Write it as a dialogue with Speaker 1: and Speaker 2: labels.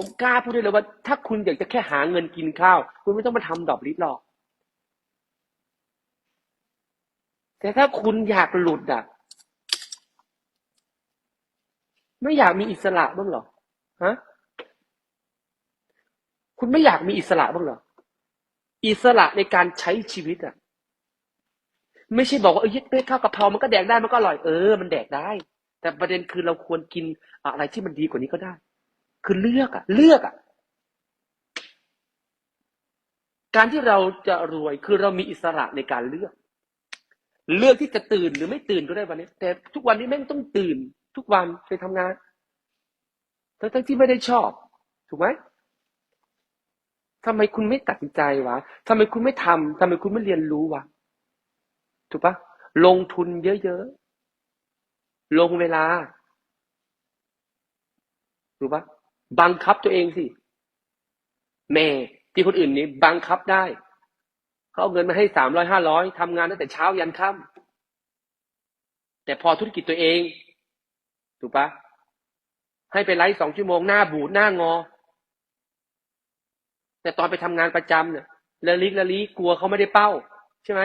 Speaker 1: ผมกล้าพูดได้เลยว่า ถ้าคุณอยากจะแค่หาเงินกินข้าว คุณไม่ต้องมาทำดอกลิฟหรอก แต่ถ้าคุณอยากหลุดอะ ไม่อยากมีอิสระบ้างหรอฮะคุณไม่อยากมีอิสระบ้างหรออิสระในการใช้ชีวิตอะ ไม่ใช่บอกว่าเอ้ยเฮ้ข้าวกะเพรามันก็แดกได้มันก็อร่อยเออมันแดกได้ แต่ประเด็นคือเราควรกินอะไรที่มันดีกว่านี้ก็ได้ คือเลือกอะเลือกอะการที่เราจะรวยคือเรามีอิสระในการเลือก เลือกที่จะตื่นหรือไม่ตื่นก็ได้วันนี้ แต่ทุกวันนี้แม่งต้องตื่น ทุกวันไปทำงานทั้งที่ไม่ได้ชอบ ถูกไหมทำไมคุณไม่ตัดสินใจวะทำไมคุณไม่ทำทำไมคุณไม่เรียนรู้วะถูกปะลงทุนเยอะๆลงเวลา ถูกปะ บังคับตัวเองสิแม่ที่คนอื่นนี้บังคับได้เขาเอาเงินมาให้สามร้อยห้าร้อยทำงานตั้งแต่เช้ายันค่ำแต่พอธุรกิจตัวเอง ถูกปะให้ไปไลฟ์สองชั่วโมงหน้าบูดหน้างอ แต่ตอนไปทำงานประจำเนี่ยละลิกละลีกลัวเขาไม่ได้เป้า ใช่ไหม